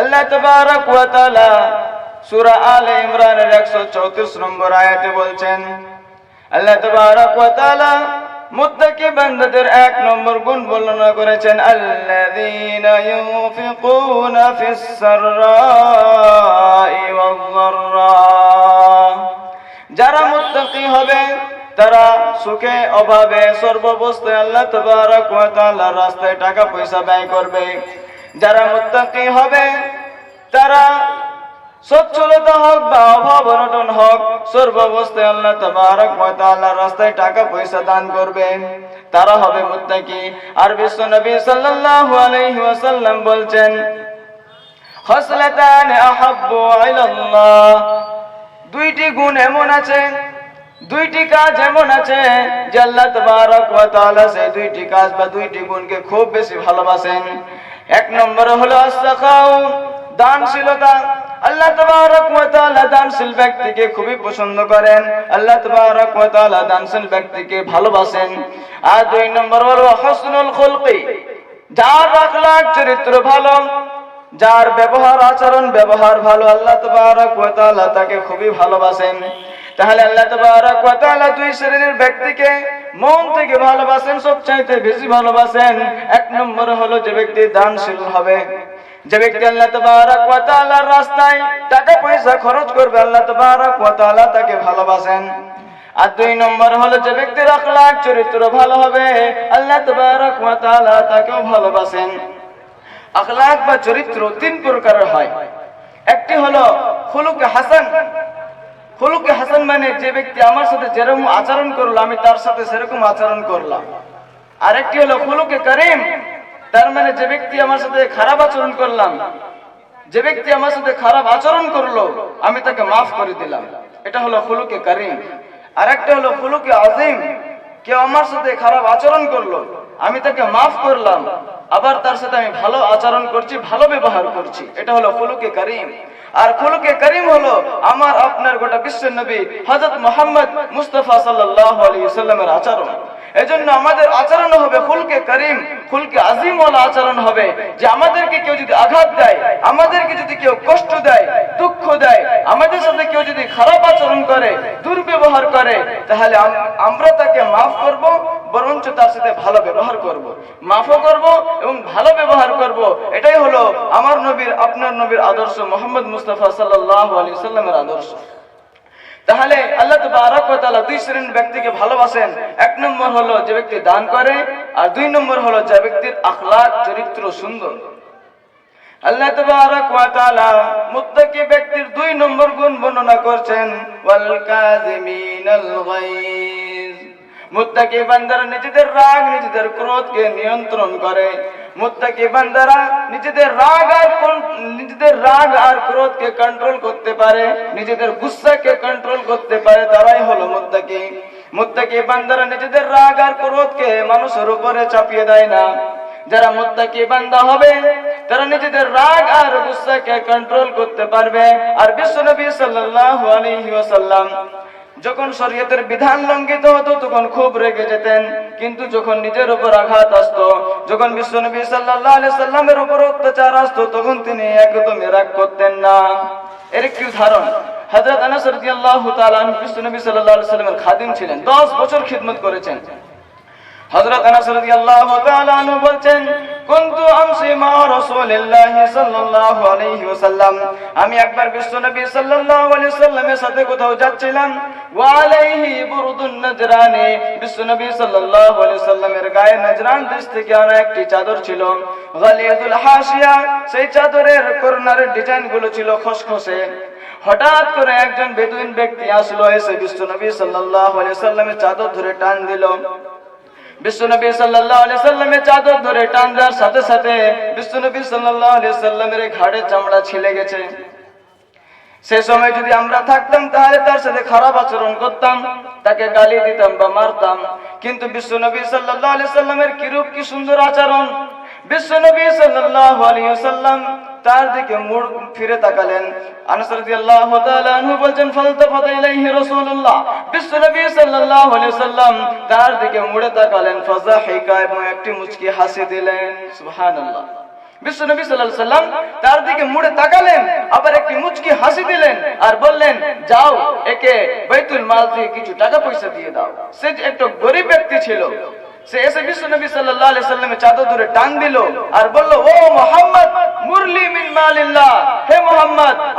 আল্লাহ তাবারাক ওয়া তাআলা সূরা আলে ইমরানের 134 নম্বর আয়াতে বলছেন, আল্লাহ তাবারাক ওয়া তাআলা মুত্তাকি বান্দাদের এক নম্বর গুণ বর্ণনা করেছেন, আল্লাযীনা ইউনফিকুনা ফিস সাররাই ওয়াল যাররা যারা মুত্তাকি হবে, তারা সুখে অভাবে সর্বাবস্থায় আল্লাহ তাবারাক ওয়া তাআলার রাস্তায় টাকা পয়সা ব্যয় করবে। যারা মুত্তাকি হবে, তারা সচ্ছলতা হোক বা অভাব অনটন হোক, সর্বাবস্থায় আল্লাহ তাবারাক ওয়া তাআলার রাস্তায় টাকা পয়সা দান করবে। তারা হবে মুত্তাকি। আর বিশ্ব নবী সাল্লাল্লাহু আলাইহি ওয়াসাল্লাম বলছেন খসলাতান আহাব্বু ইলাল্লাহ দুইটি গুণ এমন আছে, দুইটি কাজ এমন আছে যে আল্লাহ তাবারক ওয়া তাআলা সেই দুইটি কাজ বা দুইটি গুণকে খুব বেশি ভালোবাসেন। এক নম্বর হলো দানশীলতা। আল্লাহ তাবারক ওয়া দানশীল ব্যক্তিকে খুবই পছন্দ করেন। আল্লাহ তাবারক ওয়া দানশীল ব্যক্তিকে ভালোবাসেন। আর দুই নম্বর হলো হসনুল খুলকি, যার আখলাক চরিত্র ভালো, যার ব্যবহার আচরণ, ব্যবহার ভালো, আল্লাহ তাবারক ওয়া তাকে খুবই ভালোবাসেন। তাহলে আল্লাহ তাবারক ওয়া তাআলা দুই শ্রেণির ব্যক্তিকে মন থেকে ভালোবাসেন, সবচাইতে বেশি ভালোবাসেন। এক নম্বর হলো যে ব্যক্তি দানশীল হবে। যে ব্যক্তি আল্লাহ তাবারক ওয়া তাআলার রাস্তায় টাকা পয়সা খরচ করবে, আল্লাহ তাবারক ওয়া তাআলা তাকে ভালোবাসেন। আর দুই নম্বর হলো যে ব্যক্তির আখলাক চরিত্র ভালো হবে, আল্লাহ তাবারক ওয়া তাআলা তাকেও ভালোবাসেন। আখলাক বা চরিত্র তিন প্রকারের হয়। একটি হলো খুলুকে হাসান খুলুকে হাসান মানে যে ব্যক্তি আমার সাথে যেরকম আচরণ করল, আমি তার সাথে সেরকম আচরণ করলাম। আরেকটি হলো খুলুকে করিম, তার মানে যে ব্যক্তি আমার সাথে খারাপ আচরণ করলাম, যে ব্যক্তি আমার সাথে খারাপ আচরণ করল, আমি তাকে মাফ করে দিলাম। এটা হলো খুলুকে করিম। আরেকটা হলো খুলুকে আজিম কেউ আমার সাথে খারাপ আচরণ করল আমি তাকে মাফ করলাম। আবার তার সাথে আমি ভালো আচরণ করছি, ভালো ব্যবহার করছি। এটা হলো ফুলুকে করিম। আর ফুলুকে করিম হলো আমার আপনার গোটা বিশ্বের নবী হজরত মোহাম্মদ মুস্তফা সাল্লাহ আলী সাল্লামের আচরণ। এজন্য আমাদের আচরণ হবে খুলকে করিম, খুলকে আজিম ওয়ালা আচরণ হবে যে আমাদেরকে কেউ যদি আঘাত দেয়, আমাদেরকে যদি কেউ কষ্ট দেয়, দুঃখ দেয়, আমাদের সাথে কেউ যদি খারাপ আচরণ করে, দুর্ব্যবহার করে, তাহলে আমরা তাকে মাফ করব, বরঞ্চ তার সাথে ভালো ব্যবহার করব। মাফও করব এবং ভালো ব্যবহার করব। এটাই হলো আমার নবীর, আপনার নবীর আদর্শ, মোহাম্মদ মুস্তাফা সাল্লাল্লাহু আলাইহি সাল্লামের আদর্শ। তাহলে আল্লাহ তাআলা দুই শ্রেণির ব্যক্তিকে ভালোবাসেন। এক নম্বর হলো যে ব্যক্তি দান করে, আর দুই নম্বর হলো যে ব্যক্তির আখলাক চরিত্র সুন্দর। আল্লাহ ব্যক্তির দুই নম্বর গুণ বর্ণনা করছেন, ওয়াল বান্দারা নিজেদের রাগ, নিজেদের ক্রোধকে নিয়ন্ত্রণ করে। মুত্তাকি বান্দারা নিজেদের রাগ আর নিজেদের রাগ আর ক্রোধকে কন্ট্রোল করতে পারে, নিজেদের গুসাকে কন্ট্রোল করতে পারে, তারাই হলো মুত্তাকি। মুত্তাকি বান্দারা নিজেদের রাগ আর ক্রোধকে মানুষের উপরে চাপিয়ে দেয় না। যারা মুত্তাকি বান্দা হবে, তারা নিজেদের রাগ আর গুসাকে কন্ট্রোল করতে পারবে। আর বিশ্বনবী সাল্লাল্লাহু আলাইহি ওয়াসাল্লাম যখন শরীয়তের বিধান লঙ্ঘিত হতো, তখন খুব রেগে যেতেন। কিন্তু যখন নিজের উপর আঘাত আসত, যখন বিশ্বনবী সাল্লাহ আলি সাল্লামের উপর অত্যাচার আসত, তখন তিনি একদমই রাগ করতেন না। এর একটি উদাহরণ হজরত আনাস রাদিয়াল্লাহু তাআলা বিশ্বনবী সাল্লাল্লাহু আলাইহি সাল্লামের খাদিম ছিলেন 10 বছর খিদমত করেছেন। হযরত আনাস রাদিয়াল্লাহু তাআলা আনহু বলছেন, কুনতু আমসি মা রাসূলিল্লাহ সাল্লাল্লাহু আলাইহি ওয়াসাল্লাম। আমি একবার বিশ্বনবী সাল্লাল্লাহু আলাইহি সাল্লামের সাথে কোথাও যাচ্ছিলাম ওয়া আলাইহি বুরদুন নাজরানি। বিশ্বনবী সাল্লাল্লাহু আলাইহি সাল্লামের গায়ে নাজরান দেশ থেকে আনা একটি চাদর ছিল গালিয়াতুল হাসিয়া সেই চাদরের কর্নারের ডিজাইনগুলো ছিল খসখসে। হঠাৎ করে একজন বেদুইন ব্যক্তি আসলো, এসে বিশ্বনবী সাল্লাল্লাহু আলাইহি সাল্লামের চাদর ধরে টান দিল। বিশ্বনবী সাল্লাল্লাহু আলাইহি সাল্লামের চাদর ধরে টান দেওয়ার সাথে সাথে বিশ্বনবী সাল্লাল্লাহু আলাইহি সাল্লামের ঘাড়ে চামড়া ছিলে গেছে। সে সময় যদি আমরা থাকতাম, তাহলে তার সাথে খারাপ আচরণ করতাম, তাকে গালি দিতাম বা মারতাম। কিন্তু বিশ্বনবী সাল্লাল্লাহু আলাইহি সাল্লামের কিরূপ কি সুন্দর আচরণ তার দিকে মুখ ফিরে তাকালেন। তার দিকে মুড়ে তাকালেন। এবং একটি মুচকি হাসি দিলেন। সাল্লাম তার দিকে মুড়ে মুচকি হাসি দিলেন আর বললেন, যাও, একে বাইতুল মাল থেকে কিছু টাকা পয়সা দিয়ে দাও। সে একটু গরিব ব্যক্তি ছিল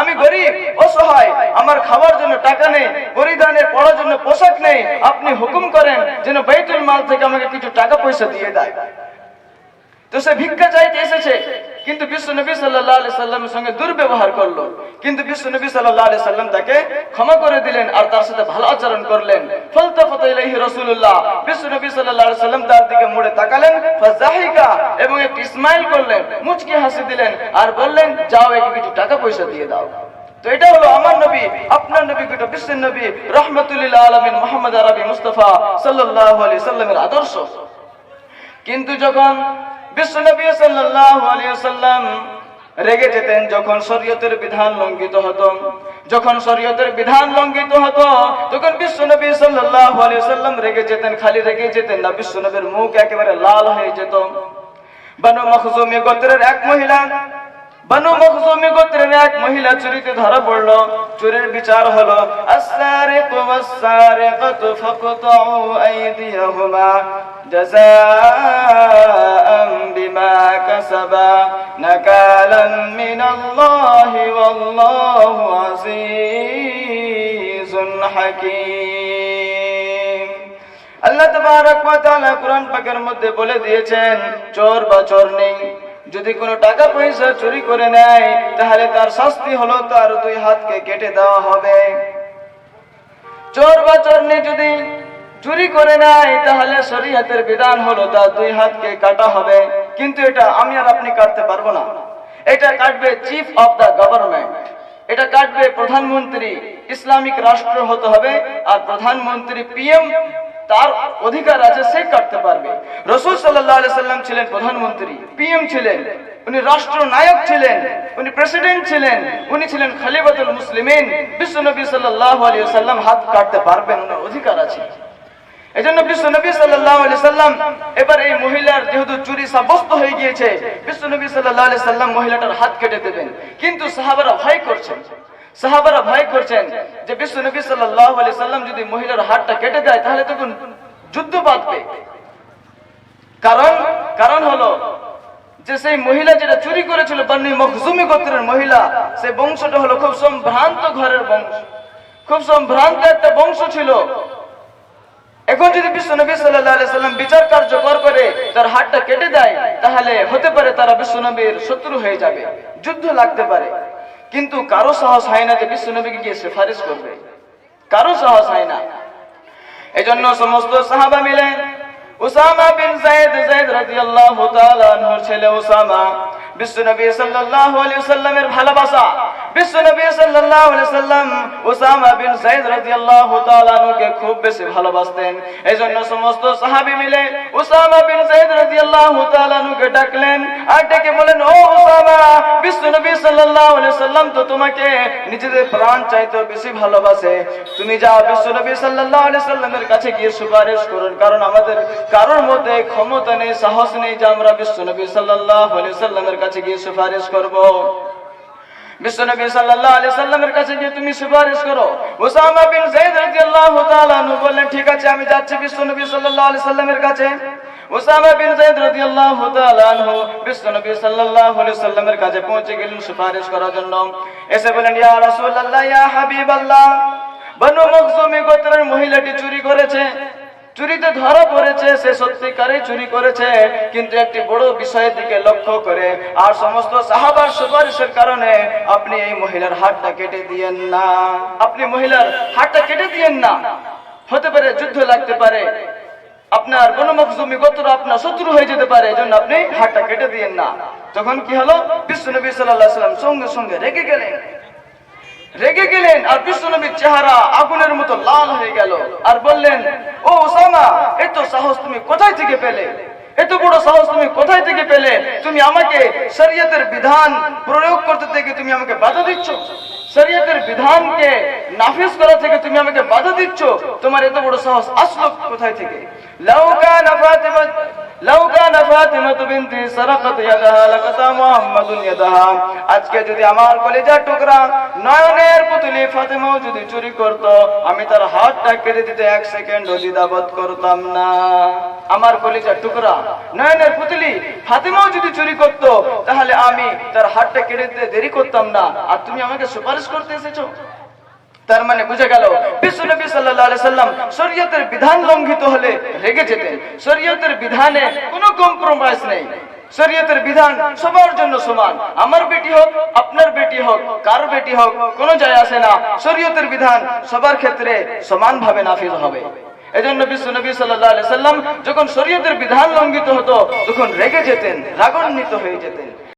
আমি গরিব, অসহায়। আমার খাওয়ার জন্য টাকা নেই, পরিধানের পড়ার জন্য পোশাক নেই। আপনি হুকুম করেন যেন বেতুল মাল থেকে আমাকে কিছু টাকা পয়সা দিয়ে দেয়। তো সে ভিক্ষা চাইতে এসেছে। কিন্তু বিশ্ব নবী সাল্লাল্লাহু আলাইহি সাল্লামের সঙ্গে দুর্ব্যবহার করল। কিন্তু বিশ্ব নবী আলাইহি সাল্লাম তাকে ক্ষমা করে দিলেন আর তার সাথে ভালো আচরণ করলেন। ফালতাফাত ইলাইহি রাসূলুল্লাহ। বিশ্ব নবী সাল্লাল্লাহু সাল্লাম তার দিকে মুড়ে তাকালেন ফাজাহিকা এবং একটি স্মাইল করলেন, মুচকি হাসি দিলেন আর বললেন, যাও একে কিছু টাকা পয়সা দিয়ে দাও। তো এটা হলো আমার নবী, আপনার নবী গোটা বিশ্বের নবী রহমতুল্লাহ আলমিন মোহাম্মদ আরবি মুস্তফা সাল্লাল্লাহু আলাইহি সাল্লামের আদর্শ। কিন্তু যখন বিশ্বনবী সাল্লাল্লাহু আলাইহি ওয়াসাল্লাম রেগে যেতেন যখন শরীয়তের বিধান লঙ্ঘিত হতো। যখন শরীয়তের বিধান লঙ্ঘিত হতো, তখন বিশ্বনবী সাল্লাল্লাহু আলাইহি ওয়াসাল্লাম রেগে যেতেন, খালি রেগে যেতেন না, বিশ্বনবীর মুখ একেবারে লাল হয়ে যেত। বানু মখজুমি গোত্রের এক মহিলা, বানু মখজুমি গোত্রের এক মহিলা চুরিতে ধরা পড়ল। চুরির বিচার হলো, আস-সারিকু ওয়াস-সারিকাতু ফাকতাউ আইদিয়াহুমা বিমা কাসাবা নাকালাম মিনাল্লাহি ওয়াল্লাহু আজিজুন হাকীম আল্লাহ তাবারক ওয়া তাআলা পাকের মধ্যে বলে দিয়েছেন, চোর বা চোর নেই। যদি কোনো টাকা পয়সা চুরি করে নেয়, তাহলে তার শাস্তি হলো তার দুই হাতকে কেটে দেওয়া হবে। চোর বা চোরনি যদি চুরি করে নেয়, তাহলে শরীয়তের বিধান হলো তার দুই হাতকে কাটা হবে। কিন্তু এটা আমি আর আপনি কাটতে পারব না। এটা কাটবে চিফ অফ দা গভর্নমেন্ট এটা কাটবে প্রধানমন্ত্রী। ইসলামিক রাষ্ট্র হতে হবে। আর প্রধানমন্ত্রী পিএম তার অধিকার আছে, সে কাটতে পারবে। রসুল সাল্লাম ছিলেন প্রধানমন্ত্রী। পিএম ছিলেন। উনি রাষ্ট্র নায়ক ছিলেন। উনি প্রেসিডেন্ট ছিলেন। উনি ছিলেন মুসলিমিন। বিশ্বনবী সাল্লাল্লাহু আলাইহি সাল্লাম হাত কাটতে পারবেন, ওনার অধিকার আছে। সাল্লাল্লাহু আলাইহি সাল্লাম এবার এই মহিলার যেহেতু চুরি সাব্যস্ত হয়ে গিয়েছে আলাইহি সাল্লাম মহিলাটার হাত কেটে দেবেন। কিন্তু মহিলার হাতটা কেটে দেয়, তাহলে তখন যুদ্ধ বাঁধবে। কারণ কারণ হলো যে সেই মহিলা যেটা চুরি করেছিল, বান্নি মখজুমি গোত্রের মহিলা, সেই বংশটা হলো খুব সম্ভ্রান্ত ঘরের বংশ। খুব সম্ভ্রান্ত একটা বংশ ছিল। এখন যদি বিশ্ব নবী সাল্লাম বিচার কার্যকর করে তার হাতটা কেটে দেয়, তাহলে হতে পারে তারা বিশ্ব নবীর শত্রু হয়ে যাবে, যুদ্ধ লাগতে পারে। কিন্তু কারও সাহস হয় না যে বিশ্ব নবীকে গিয়ে সিফারিশ করবে। কারও সাহস হয় না। এজন্য সমস্ত সাহাবা মিলে উসামা বিন যায়েদ যায়েদ রাদিয়াল্লাহু তাআলা আনহুর ছেলে উসামা তোমাকে নিজেদের প্রাণ চাইতে বেশি ভালোবাসে। তুমি যাও সাল্লাল্লাহু আলাইহি সাল্লামের কাছে গিয়ে সুপারিশ করুন, কারণ আমাদের কারোর মধ্যে ক্ষমতা নেই, সাহস নেই যে আমরা বিশ্বনবী সাল্লাল্লাহু আলাইহি সাল্লামের কাছে করব। কাছে গিয়ে সুপারিশ করো। উসামা বিন যায়েদ রাদিয়াল্লাহু তাআলা আনহু বললেন, ঠিক আছে, আমি যাচ্ছি বিশ্বনবী সাল্লাল্লাহু আলাইহি সাল্লামের কাছে। উসামা বিন যায়েদ রাদিয়াল্লাহু তাআলা আনহু বিশ্বনবী সাল্লাল্লাহু আলাইহি সাল্লামের কাছে পৌঁছে গেলেন সুপারিশ করার জন্য। এসে মহিলাটি চুরি করেছে। চুরিতে ধরা পড়েছে, সে সত্যিকারই চুরি করেছে। কিন্তু একটি বড় বিষয়ের দিকে লক্ষ্য করে, আর সমস্ত সাহাবার সুপারিশের কারণে আপনি এই মহিলার হাতটা কেটে দিয়েন না। আপনি মহিলার হাতটা কেটে দিয়েন না। হতে পারে যুদ্ধ লাগতে পারে। আপনার বনমখজুমি গোত্র আপনার শত্রু হয়ে যেতে পারে, এজন্য আপনি হাতটা কেটে দিয়েন না। তখন কি হলো? বিশ্বনবী আলাইহি সাল্লাম সঙ্গে সঙ্গে রেগে গেলেন। রেগে গেলেন আর বিশ্বনবীর চেহারা আগুনের মতো লাল হয়ে গেল। আর বললেন, ও ওসামা, এত সাহস তুমি কোথায় থেকে পেলে? এত বড় সাহস তুমি কোথায় থেকে পেলে? তুমি আমাকে শরীয়তের বিধান প্রয়োগ করতে থেকে তুমি আমাকে বাধা দিচ্ছ? শরীয়তের বিধানকে নাফিজ করা থেকে তুমি আমাকে বাধা দিচ্ছ? তোমার এত বড় সাহস আসলো কোথায় থেকে? লাউকা নাফাতিমা লাউকা ইয়াদাহা লাকাতা মুহাম্মাদুন ইয়াদাহা। আজকে যদি আমার টুকরা নয়নের পুতুলি যদি চুরি করত, আমি তার হাতটা কেটে দিতে এক সেকেন্ড দ্বিধাবোধ করতাম না। আমার কলেজার টুকরা নয়নের পুতুলি ফাতেমাও যদি চুরি করত, তাহলে আমি তার হাতটা কেটে দিতে দেরি করতাম না। আর তুমি আমাকে সুপারিশ করতে এসেছ? তার মানে বুঝে গেল বিশ্ব নবী সাল্লাম শরীয়তের বিধান লঙ্ঘিত হলে রেগে যেতেন। শরীয়তের বিধানে কোনো কম্প্রোমাইজ নেই। শরীয়তের বিধান সবার জন্য সমান। আমার বেটি হোক, আপনার বেটি হোক, কার বেটি হোক, কোনো যায় আসে না। শরীয়তের বিধান সবার ক্ষেত্রে সমানভাবে নাফিজ হবে। এজন্য বিশ্ব নবী আলাইহি সাল্লাম যখন শরীয়তের বিধান লঙ্ঘিত হতো, তখন রেগে যেতেন, রাগান্বিত হয়ে যেতেন।